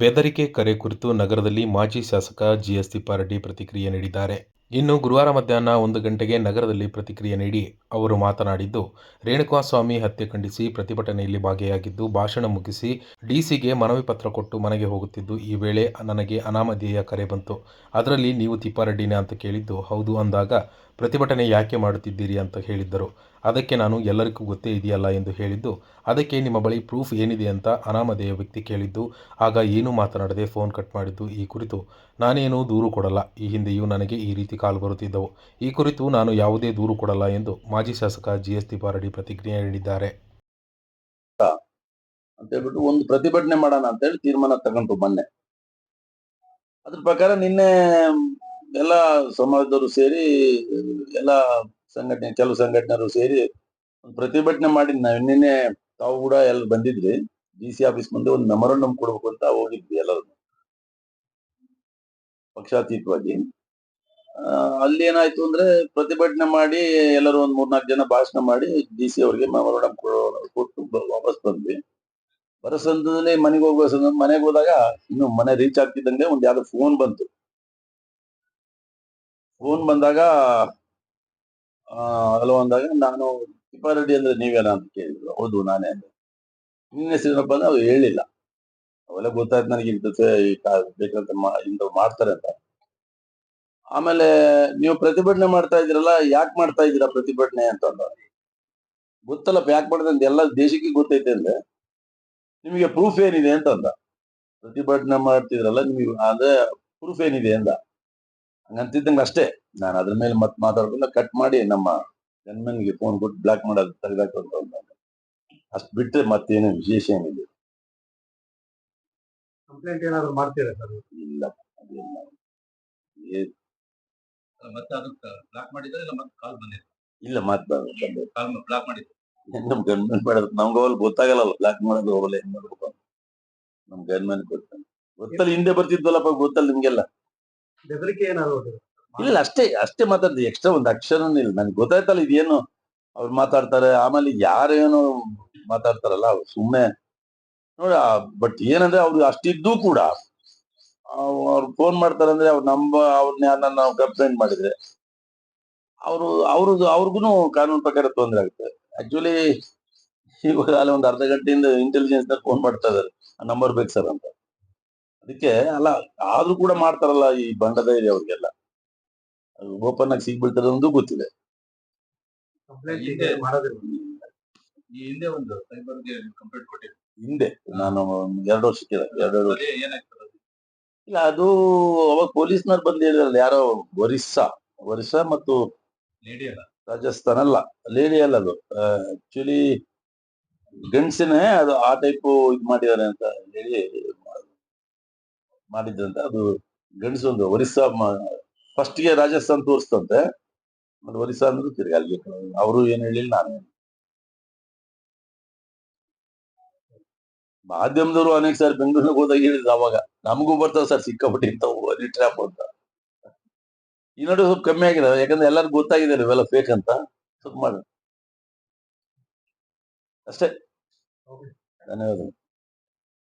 ಬೆದರಿಕೆ ಕರೆ ಕುರಿತು ನಗರದಲ್ಲಿ ಮಾಜಿ ಶಾಸಕ ಜಿಎಸ್ ತಿಪ್ಪಾರೆಡ್ಡಿ ಪ್ರತಿಕ್ರಿಯೆ ನೀಡಿದ್ದಾರೆ. ಇನ್ನು ಗುರುವಾರ ಮಧ್ಯಾಹ್ನ ಒಂದು ಗಂಟೆಗೆ ನಗರದಲ್ಲಿ ಪ್ರತಿಕ್ರಿಯೆ ನೀಡಿ ಅವರು ಮಾತನಾಡಿದ್ದು, ರೇಣುಕಾಸ್ವಾಮಿ ಹತ್ಯೆ ಖಂಡಿಸಿ ಪ್ರತಿಭಟನೆಯಲ್ಲಿ ಭಾಗಿಯಾಗಿದ್ದು, ಭಾಷಣ ಮುಗಿಸಿ ಡಿಸಿಗೆ ಮನವಿ ಪತ್ರ ಕೊಟ್ಟು ಮನೆಗೆ ಹೋಗುತ್ತಿದ್ದು, ಈ ವೇಳೆ ನನಗೆ ಅನಾಮಧೇಯ ಕರೆ ಬಂತು. ಅದರಲ್ಲಿ ನೀವು ತಿಪ್ಪಾರೆಡ್ಡಿನೇ ಅಂತ ಕೇಳಿದ್ದು, ಹೌದು ಅಂದಾಗ ಪ್ರತಿಭಟನೆ ಯಾಕೆ ಮಾಡುತ್ತಿದ್ದೀರಿ ಅಂತ ಹೇಳಿದ್ದರು. ಅದಕ್ಕೆ ನಾನು ಎಲ್ಲರಿಗೂ ಗೊತ್ತೇ ಇದೆಯಲ್ಲ ಎಂದು ಹೇಳಿದ್ದು, ಅದಕ್ಕೆ ನಿಮ್ಮ ಬಳಿ ಪ್ರೂಫ್ ಏನಿದೆ ಅಂತ ಅನಾಮಧೇಯ ವ್ಯಕ್ತಿ ಕೇಳಿದ್ದು, ಆಗ ಏನೂ ಮಾತನಾಡದೆ ಫೋನ್ ಕಟ್ ಮಾಡಿದ್ದು ಈ ಕುರಿತು ನಾನೇನೂ ದೂರು ಕೊಡಲ್ಲ. ಈ ಹಿಂದೆಯೂ ನನಗೆ ಈ ರೀತಿ ಕಾಲ್ ಬರುತ್ತಿದ್ದವು ಈ ಕುರಿತು ನಾನು ಯಾವುದೇ ದೂರು ಕೊಡಲ್ಲ ಎಂದು ಮಾಜಿ ಶಾಸಕ ಜಿಎಸ್ ತಿಪಾರಡಿ ಪ್ರತಿಕ್ರಿಯೆ ನೀಡಿದ್ದಾರೆ ಅಂತ ಹೇಳ್ಬಿಟ್ಟು ಒಂದು ಪ್ರತಿಭಟನೆ ಮಾಡೋಣ ಅಂತ ಹೇಳಿ ತೀರ್ಮಾನ ತಗೊಂಡು ಮೊನ್ನೆ ಅದ್ರ ಪ್ರಕಾರ ನಿನ್ನೆ ಎಲ್ಲ ಸಮಾಜದವರು ಸೇರಿ, ಎಲ್ಲ ಸಂಘಟನೆ, ಕೆಲವು ಸಂಘಟನೆಯವರು ಸೇರಿ ಒಂದು ಪ್ರತಿಭಟನೆ ಮಾಡಿ ನಾವು ನಿನ್ನೆ ತಾವು ಕೂಡ ಎಲ್ಲ ಬಂದಿದ್ರಿ. ಡಿ ಸಿ ಆಫೀಸ್ ಮುಂದೆ ಒಂದು ಮೆಮೊರಂಡಮ್ ಕೊಡ್ಬೇಕು ಅಂತ ಹೋಗಿದ್ವಿ ಎಲ್ಲರೂ. ಪಕ್ಷಾತೀತವಾಗಿ. ಅಲ್ಲಿ ಏನಾಯ್ತು ಅಂದ್ರೆ ಪ್ರತಿಭಟನೆ ಮಾಡಿ ಎಲ್ಲರೂ ಒಂದ್ ಮೂರ್ನಾಲ್ಕು ಜನ ಭಾಷಣ ಮಾಡಿ ಡಿ ಸಿ ಅವರಿಗೆ ಮೇಡಮ್ ಕೊಟ್ಟು ವಾಪಸ್ ಬಂದ್ವಿ. ಬರೋ ಮನೆಗೆ ಹೋಗುವ ಮನೆಗೆ ಹೋದಾಗ ಇನ್ನು ಮನೆ ರೀಚ್ ಆಗ್ತಿದ್ದಂಗೆ ಒಂದ್ ಯಾವ್ದೋ ಫೋನ್ ಬಂತು. ಫೋನ್ ಬಂದಾಗ, ಆ, ಹಲೋ ಅಂದಾಗ ನಾನು, ತಿಪ್ಪಾರೆಡ್ಡಿ ಅಂದ್ರೆ ನೀವೇನಾ ಅಂತ ಕೇಳಿದ್ರು. ಹೌದು, ನಾನೇ ಅಂದ್ರೆ ನಿನ್ನ ಹೆಸರಿನಪ್ಪ ಅಂದ್ರೆ ಅವ್ರು ಹೇಳಿಲ್ಲ. ಅವೆಲ್ಲ ಗೊತ್ತಾಯ್ತು ನನಗೆ ಇಂಥ ಬೇಕಂತ ಇಂಥವ್ ಮಾಡ್ತಾರೆ ಅಂತ. ಆಮೇಲೆ ನೀವು ಪ್ರತಿಭಟನೆ ಮಾಡ್ತಾ ಇದ್ದೀರಲ್ಲ ಯಾಕೆ ಮಾಡ್ತಾ ಇದ್ದೀರಾ ಪ್ರತಿಭಟನೆ ಅಂತ ಗೊತ್ತಲ್ಲ ಗೊತ್ತಲ್ಲಪ್ಪ ಯಾಕೆ ಮಾಡಿದೆ ಅಂತ ಎಲ್ಲ ದೇಶಕ್ಕೆ ಗೊತ್ತೈತೆ ಅಂದ್ರೆ ನಿಮಗೆ ಪ್ರೂಫ್ ಏನಿದೆ ಅಂತ ಅಂದ. ಪ್ರತಿಭಟನೆ ಮಾಡ್ತಿದ್ರಲ್ಲ ನಿಮಗೆ ಅಂದ್ರೆ ಪ್ರೂಫ್ ಏನಿದೆ ಅಂದ. ಹಂಗಂತಿದ್ದಂಗೆ ಅಷ್ಟೇ. ನಾನು ಅದ್ರ ಮೇಲೆ ಮತ್ತೆ ಮಾತಾಡ್ಕೊಂಡು ಕಟ್ ಮಾಡಿ ನಮ್ಮ ಜನ್ಮನ್ಗೆ ಫೋನ್ ಕೊಟ್ಟು ಬ್ಲಾಕ್ ಮಾಡೋದು ತೆಗೆದಾಕು ಅಂತ ಅಂದ. ಅಷ್ಟು ಬಿಟ್ಟರೆ ಮತ್ತೇನು ವಿಶೇಷ ಏನಿದೆ ಕಂಪ್ಲೇಂಟ್ ಏನಾದ್ರು ಮಾಡ್ತೀರಾ ಸರ್? ಇಲ್ಲ ಅದೇನಿಲ್ಲ. ಮತ್ತೆ ಅದಕ್ಕೆ ಬ್ಲಾಕ್ ಮಾಡಿದ್ರೆ ಇಲ್ಲ ಮತ್ತೆ ಕಾಲ್ ಬಂದಿದೆ ಇಲ್ಲ ಮಾತ್ ಕಾಲ್ ಬ್ಲಾಕ್ ಮಾಡಿದ್ರು ನಮ್ ಗನ್ಮನ್ ಮಾಡೋದು? ನಮ್ಗೆ ಅವಲ್ ಗೊತ್ತಾಗಲ್ಲ ಬ್ಲಾಕ್ ಮಾಡೋದು ಅವಲ್ಲ ಏನ್ ಮಾಡ್ಬೇಕು. ನಮ್ ಗನ್ಮನ್ ಗೊತ್ತಲ್ಲ ಗೊತ್ತಲ್ಲ ಹಿಂದೆ ಬರ್ತಿದ್ವಲ್ಲಪ್ಪ ಗೊತ್ತಲ್ಲ ನಿಮ್ಗೆಲ್ಲ? ಬೆದರಿಕೆ ಏನಾದ್ರು ಇಲ್ಲ ಅಷ್ಟೇ ಅಷ್ಟೇ ಮಾತಾಡ್ತೀವಿ ಎಕ್ಸ್ಟ್ರಾ ಒಂದು ಅಕ್ಷರನೂ ಇಲ್ಲ. ನನ್ಗೆ ಗೊತ್ತಾಯ್ತಲ್ಲ ಇದೇನು? ಅವ್ರು ಮಾತಾಡ್ತಾರೆ ಆಮೇಲೆ ಯಾರೇನೋ ಮಾತಾಡ್ತಾರಲ್ಲ ಅವ್ರು ಸುಮ್ನೆ. ನೋಡ ಬಟ್ ಏನಂದ್ರೆ ಅವ್ರು ಅಷ್ಟಿದ್ದು ಕೂಡ ಅವ್ರು ಫೋನ್ ಮಾಡ್ತಾರೆ ಅಂದ್ರೆ ಅವ್ರು ನಂಬ ಅವ್ರನ್ನ ಯಾರನ್ನ ನಾವು ಕಂಪ್ಲೇಂಟ್ ಮಾಡಿದ್ರೆ. ಅವರು ಅವ್ರದ್ದು ಅವ್ರಿಗೂ ಕಾನೂನು ಪ್ರಕಾರ ತೊಂದರೆ ಆಗುತ್ತೆ. ಆಕ್ಚುಲಿ ಇವಾಗ ಅಲ್ಲಿ ಒಂದು ಅರ್ಧ ಗಂಟೆಯಿಂದ ಇಂಟೆಲಿಜೆನ್ಸ್ ಫೋನ್ ಮಾಡ್ತಾ ಇದಾರೆ ಆ ನಂಬರ್ ಬೇಕು ಸರ್ ಅಂತ. ಅದಕ್ಕೆ ಅಲ್ಲ ಆದ್ರೂ ಕೂಡ ಮಾಡ್ತಾರಲ್ಲ ಈ ಬಂಡದ ಇದೆ ಅವ್ರಿಗೆಲ್ಲ. ಓಪನ್ ಆಗಿ ಸಿಗ್ಬಿಡ್ತಾರೆ ಅನ್ನೋದು ಗೊತ್ತಿದೆ ಈ ಹಿಂದೆ ಒಂದು ಸೈಬರ್ಗೆ ಕಂಪ್ಲೇಂಟ್ ಕೊಟ್ಟಿದ್ದೆ ಹಿಂದೆ ನಾನು ಎರಡು ವರ್ಷಕ್ಕೆ ಎರಡು ವರ್ಷ ಇಲ್ಲ ಅದು ಅವಾಗ ಪೊಲೀಸ್ನವ್ರು ಬಂದು ಹೇಳಿದ್ರಲ್ಲ ಯಾರೋ ಒರಿಸ್ಸಾ ಒರಿಸ್ಸಾ ಮತ್ತು ಲೇಡಿ ಅಲ್ಲ. ರಾಜಸ್ಥಾನ್ ಅಲ್ಲ ಲೇಡಿ ಅಲ್ಲ ಅದು. ಆಕ್ಚುಲಿ ಗಂಡ್ಸಿನೇ ಅದು ಆ ಟೈಪ್ ಇದು ಮಾಡಿದ್ದಾರೆ ಅಂತ ಹೇಳಿ ಮಾಡಿದ್ರಂತ ಅದು ಗಂಡಸು ಒಂದು ಒರಿಸ್ಸಾ ಫಸ್ಟ್ಗೆ ರಾಜಸ್ಥಾನ್ ತೋರಿಸ್ತಂತೆ ಮತ್ತೆ ಒರಿಸ್ಸಾ ಅಂದ್ರೆ ತಿರ್ಗಿ ಅಲ್ಲಿಗೆ ಅವರು ಏನ್ ಹೇಳಿಲ್ಲ ನಾನು ಮಾಧ್ಯಮದವರು ಅನೇಕ ಸಾರಿ ಬೆಂಗಳೂರಿಗೆ ಹೋದಾಗ ಹೇಳಿದ್ರು ಅವಾಗ ನಮಗೂ ಬರ್ತಾವ ಸರ್ ಸಿಕ್ಕಾಪಟ್ಟೆ ಇಂಥವು ಟ್ರ್ಯಾಪ್ ಅಂತ. ಈ ನಡುವೆ ಸ್ವಲ್ಪ ಕಮ್ಮಿ ಆಗಿದೆ ಯಾಕಂದ್ರೆ ಎಲ್ಲರಿಗೂ ಗೊತ್ತಾಗಿದೆ ಇವೆಲ್ಲ ಫೇಕ್ ಅಂತ. ಸ್ವಲ್ಪ ಮಾಡ. ಅಷ್ಟೇ. ಧನ್ಯವಾದ